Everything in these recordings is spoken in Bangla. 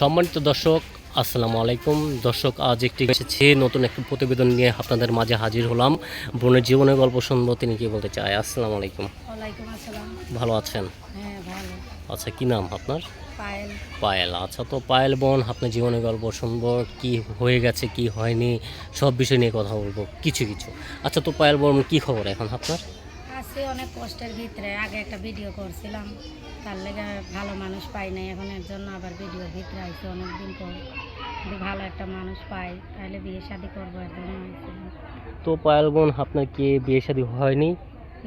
সম্মানিত দর্শক আসসালামু আলাইকুম। দর্শক আজ একটি এসেছে নতুন একটি প্রতিবেদন নিয়ে আপনাদের মাঝে হাজির হলাম। বোনের জীবনের গল্প শুনব তিনি কি বলতে চায়? আসসালামু আলাইকুম। ভালো আছেন? হ্যাঁ আচ্ছা কি নাম আপনার? পায়েল। পায়েল। আচ্ছা তো পায়েল বোন আপনার জীবনের গল্প শুনব কি হয়ে গেছে কি হয়নি সব বিষয় নিয়ে কথা বলব কিছু কিছু। আচ্ছা তো পায়েল বোন কি খবর এখন আপনার? আছি অনেক কষ্টের ভিতরে আগে একটা ভিডিও করছিলাম। তার লেগে ভালো মানুষ পাই নাই এখন এর জন্য আবার ভিডিও ভিতরে আইসি অনেকদিন পর। যদি ভালো একটা মানুষ পাই তাহলে বিয়ে শাদি করব এর জন্য তো পায়েল বোন আপনার কি বিয়ে শাদী হয়নি?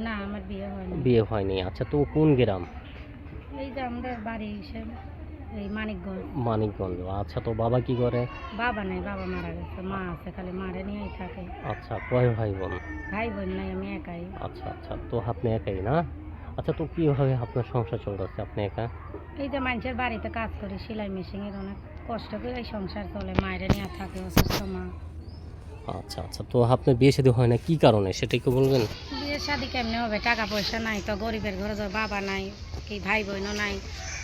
না আমার বিয়ে হয়নি। বিয়ে হয়নি। আচ্ছা তো কোন গ্রাম? এই যে আমাদের বাড়ি হিসেবে এই মানিকগঞ্জ। মানিকগঞ্জ। আচ্ছা তো বাবা কি করে? বাবা নাই বাবা মারা গেছে। মা আছে খালি মারে নিয়েই থাকে। আচ্ছা কয় ভাই বোন ভাই বোন নাই আমি একাই। আচ্ছা আচ্ছা তো আপনি একাই না? আচ্ছা তো কীভাবে আপনার সংসার চলতেছে? আপনি একা? এই যে মানুষের বাড়িতে কাজ করি সেলাই মেশিনের অনেক কষ্ট করে এই সংসার চলে। মায়ের নিয়ে থাকে অসুস্থ মা। আচ্ছা আচ্ছা তো আপনার বিয়ে শাদী হয় না কী কারণে? সেটা একটু বলবেন? বিয়ে শাদি কেমনে হবে? টাকা পয়সা নাই তো গরিবের ঘরে তো বাবা নাই কি ভাই বোনও নাই।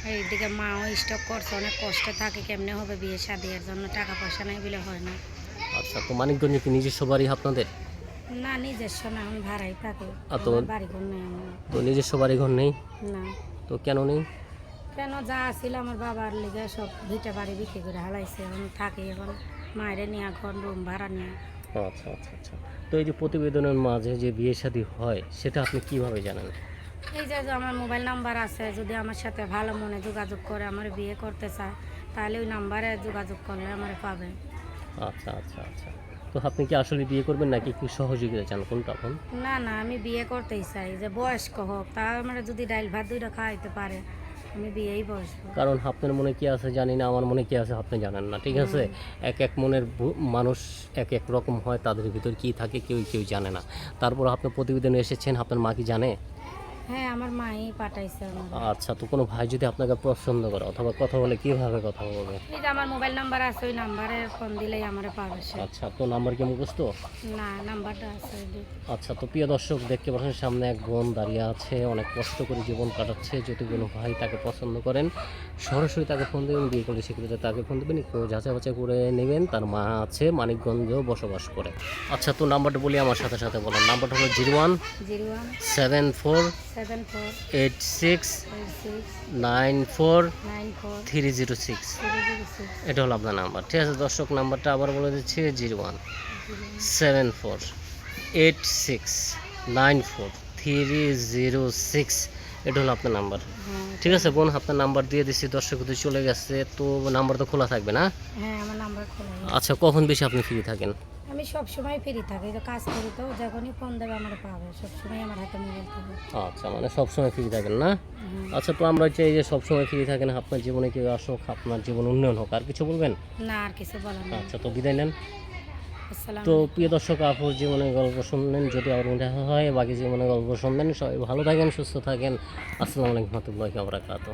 এইদিকে মাও স্টক করছে অনেক কষ্ট থাকে কেমনে হবে বিয়ে শাদি? এর জন্য টাকা পয়সা নাই বলে হয় না। আচ্ছা তো মানিকগঞ্জে কি নিজস্ব বাড়ি আপনাদের? না নিজস্ব না আমি ভাড়াই থাকি। তো- বাড়ি ঘর নেই আমার। তো নিজস্ব বাড়ি ঘর নেই? না। তো কেন নেই? কেন যা ছিল আমার বাবার লিগে সব দুইটা বাড়ি বিক্রি করে হালাইছে এখন থাকি এখন মায়ের নিয়ে ঘর রুম ভাড়া নিয়ে। আচ্ছা আচ্ছা আচ্ছা। তো এই যে প্রতিবেদনের মাঝে যে বিয়ে শাদী হয় সেটা আপনি কীভাবে জানেন? এই যে আমার মোবাইল নাম্বার আছে যদি আমার সাথে ভালো মনে যোগাযোগ করে আমার বিয়ে করতে চায় তাহলে ওই নাম্বারে যোগাযোগ করলে আমার পাবে। আচ্ছা আচ্ছা আচ্ছা। তো আপনি কি আসলে বিয়ে করবেন নাকি একটু সহযোগিতা চান কোনটা এখন না না আমি বিয়ে করতেই চাই যে বয়স্ক হোক তা আমার যদি ডাইল ভাত দুইটা খাওয়াইতে পারে আমি বিয়েই বসবো। কারণ আপনার মনে কি আছে জানি না আমার মনে কি আছে আপনি জানেন না ঠিক আছে? এক এক মনের মানুষ এক এক রকম হয় তাদের ভিতর কি থাকে কেউ কেউ জানে না। তারপর আপনি প্রতিবেদনে এসেছেন আপনার মা কি জানে? হ্যাঁ আমার মাই পাঠাইছে আমার। আচ্ছা তো কোনো ভাই যদি আপনাকে পছন্দ করে অথবা কথা বলে কীভাবে কথা বলবে? এই যে আমার মোবাইল নাম্বার আছে ওই নাম্বারে ফোন দিলেই আমার পাবে সে। আচ্ছা তো নাম্বার কি মুখস্থ? না নাম্বারটা আছে আচ্ছা তো প্রিয় দর্শক দেখতে পাচ্ছেন সামনে এক বোন দাঁড়িয়ে আছে অনেক কষ্ট করে জীবন কাটাচ্ছে যদি কোনো ভাই তাকে পছন্দ করেন সরাসরি তাকে ফোন দেবেন বিয়ে করলে সেক্ষেত্রে তাকে ফোন দেবেন একটু যাচাই বাছাই করে নেবেন তার মা আছে মানিকগঞ্জেও বসবাস করে। আচ্ছা তো নাম্বারটা বলি আমার সাথে সাথে বলেন। নাম্বারটা হলো zero one zero one seven four seven four eight six nine four three zero six three zero six এটা হলো আপনার নাম্বার ঠিক আছে? দর্শক নাম্বারটা আবার বলে দিচ্ছি zero one seven four eight six nine four three zero six এটা হলো আপনার নাম্বার। ঠিক আছে বোন আপনার নাম্বার দিয়ে দিচ্ছি দর্শক চলে গেছে তো নাম্বার তো খোলা থাকবে না? হ্যাঁ আমার নাম্বার খোলা আছে। আচ্ছা কখন বেশি আপনি ফ্রি থাকেন? আমি সব সময় ফ্রি থাকি তো কাজ করি তো যখনই ফোন দেবে আমার পাবে সব সময় আমার হাতে মোবাইল থাকে আচ্ছা মানে সবসময় ফ্রি থাকেন না? আচ্ছা তো আমরা চাই যে সবসময় ফ্রি থাকেন আপনার জীবনে কেউ আসুক আপনার জীবন উন্নয়ন হোক আর কিছু বলবেন? না আর কিছু বলার আচ্ছা তো বিদায় নেন। তো প্রিয় দর্শক আপুর জীবনের গল্প শুনলেন যদি আবার দেখা হয় বাকি জীবনের গল্প শুনলেন সবাই ভালো থাকেন সুস্থ থাকেন। আসসালামু আলাইকুম রহমতুল্লাহ আবরাকাত